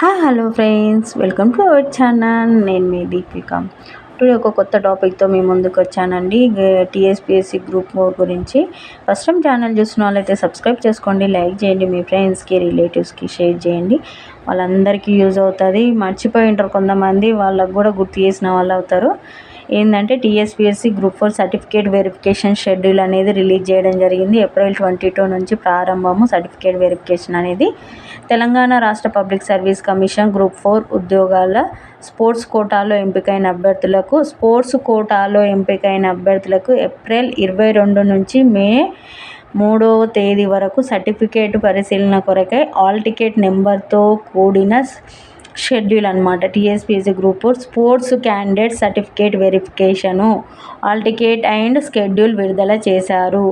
Hi hello friends welcome to our channel నేను మీ Deepika today ఒక కొత్త టాపిక్తో మీ ముందుకు వచ్చానండి. టీఎస్పిఎస్సి గ్రూప్ ఫోర్ గురించి. ఫస్ట్ టైం ఛానల్ చూసిన వాళ్ళైతే సబ్స్క్రైబ్ చేసుకోండి లైక్ చేయండి మీ ఫ్రెండ్స్కి రిలేటివ్స్కి షేర్ చేయండి. వాళ్ళందరికీ యూజ్ అవుతుంది. మర్చిపోయి ఉంటారు కొంతమంది. వాళ్ళకు కూడా గుర్తు చేసిన వాళ్ళు అవుతారు. ఏంటంటే TSPSC group four certificate verification schedule అనేది రిలీజ్ చేయడం జరిగింది. ఏప్రిల్ ట్వంటీ టూ నుంచి ప్రారంభము సర్టిఫికేట్ వెరిఫికేషన్ అనేది. తెలంగాణ రాష్ట్ర public service commission group four ఉద్యోగాల స్పోర్ట్స్ కోటాలో ఎంపికైన అభ్యర్థులకు స్పోర్ట్స్ కోటాలో ఎంపికైన అభ్యర్థులకు ఏప్రిల్ ఇరవై రెండు నుంచి మే మూడవ తేదీ వరకు సర్టిఫికేట్ పరిశీలన కొరకై ఆల్ టికెట్ నెంబర్తో కూడిన షెడ్యూల్ అనమాట TSPC group sports candidate certificate verification. Hall ticket and schedule విడుదల చేశారు.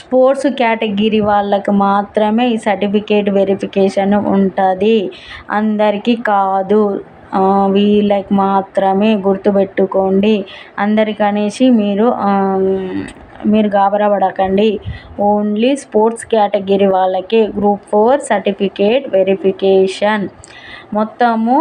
స్పోర్ట్స్ కేటగిరీ వాళ్ళకు మాత్రమే ఈ సర్టిఫికేట్ వెరిఫికేషన్ ఉంటుంది. అందరికీ కాదు. వీళ్ళకి మాత్రమే గుర్తుపెట్టుకోండి. అందరికనేసి మీరు మీరు గాబరా పడకండి ఓన్లీ స్పోర్ట్స్ కేటగిరీ వాళ్ళకే గ్రూప్ ఫోర్ సర్టిఫికేట్ వెరిఫికేషన్. మొత్తము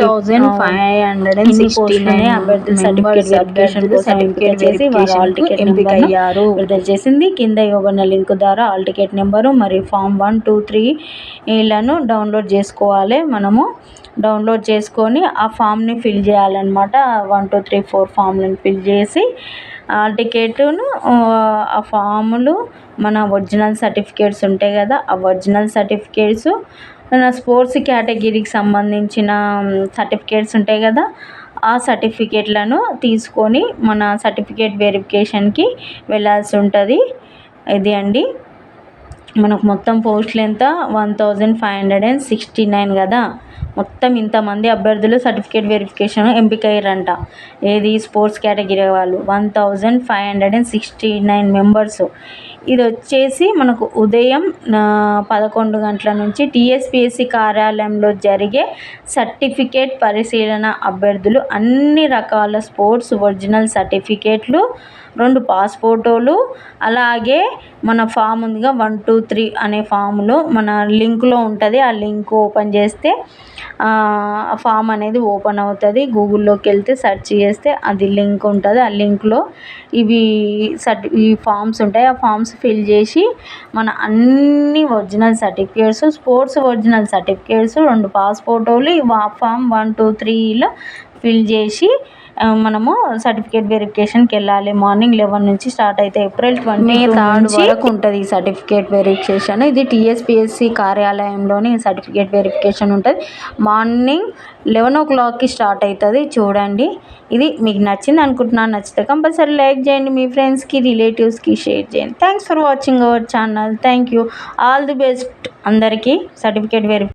thousand five hundred and sixty nine అభ్యర్థుల సర్టిఫికేట్ వెరిఫికేషన్ సర్టిఫికేట్ చేసి వారు హాల్ టికెట్ ఎంపిక అయ్యారు. విడుదల చేసింది. కింద ఇవ్వబడిన లింక్ ద్వారా హాల్ టికెట్ నెంబరు మరియు ఫామ్ వన్ టూ త్రీ లను డౌన్లోడ్ చేసుకోవాలి. మనము డౌన్లోడ్ చేసుకొని ఆ ఫామ్ని ఫిల్ చేయాలన్నమాట. వన్ టూ త్రీ ఫోర్ ఫామ్లను ఫిల్ చేసి టికెట్ను ఆ ఫాములు మన ఒరిజినల్ సర్టిఫికేట్స్ ఉంటాయి కదా ఆ ఒరిజినల్ సర్టిఫికేట్స్ మన స్పోర్ట్స్ కేటగిరీకి సంబంధించిన సర్టిఫికేట్స్ ఉంటాయి కదా ఆ సర్టిఫికేట్లను తీసుకొని మన సర్టిఫికేట్ వెరిఫికేషన్కి వెళ్ళాల్సి ఉంటుంది. ఇది అండి. మనకు మొత్తం పోస్టులు ఎంత? One thousand five hundred and sixty nine కదా. మొత్తం ఇంతమంది అభ్యర్థులు సర్టిఫికేట్ వెరిఫికేషన్ ఎంపిక అయ్యారంట ఏది? స్పోర్ట్స్ కేటగిరీ వాళ్ళు. One thousand five hundred and sixty nine members. ఇది వచ్చేసి మనకు ఉదయం పదకొండు గంటల నుంచి టీఎస్పిఎస్సి కార్యాలయంలో జరిగే సర్టిఫికేట్ పరిశీలన అభ్యర్థులు అన్ని రకాల స్పోర్ట్స్ ఒరిజినల్ సర్టిఫికేట్లు రెండు పాస్ ఫోటోలు అలాగే మన ఫామ్ ఉందిగా వన్ టూ త్రీ అనే ఫామ్లో మన లింక్లో ఉంటుంది. ఆ లింక్ ఓపెన్ చేస్తే ఫామ్ అనేది ఓపెన్ అవుతుంది. గూగుల్లోకి వెళ్తే సెర్చ్ చేస్తే అది లింక్ ఉంటుంది. ఆ లింక్లో ఇవి సర్టి ఈ ఫామ్స్ ఉంటాయి. ఆ ఫామ్స్ ఫిల్ చేసి మన అన్ని original certificates sports original certificates రెండు పాస్ ఫోటోలు ఫామ్ వన్ టూ త్రీలో ఫిల్ చేసి మనము సర్టిఫికేట్ వెరిఫికేషన్కి వెళ్ళాలి. మార్నింగ్ లెవెన్ నుంచి స్టార్ట్ అయితే ఏప్రిల్ ట్వంటీ థర్డ్ వరకు ఉంటుంది ఈ సర్టిఫికేట్ వెరిఫికేషన్ ఇది టీఎస్పిఎస్సి కార్యాలయంలోని సర్టిఫికేట్ వెరిఫికేషన్ ఉంటుంది. మార్నింగ్ లెవెన్ ఓ క్లాక్కి స్టార్ట్ అవుతుంది చూడండి. ఇది మీకు నచ్చింది అనుకుంటున్నాను నచ్చితే కంపల్సరీ లైక్ చేయండి మీ ఫ్రెండ్స్కి రిలేటివ్స్కి షేర్ చేయండి. Thanks for watching our channel thank you all the best అందరికీ. సర్టిఫికేట్ వెరిఫి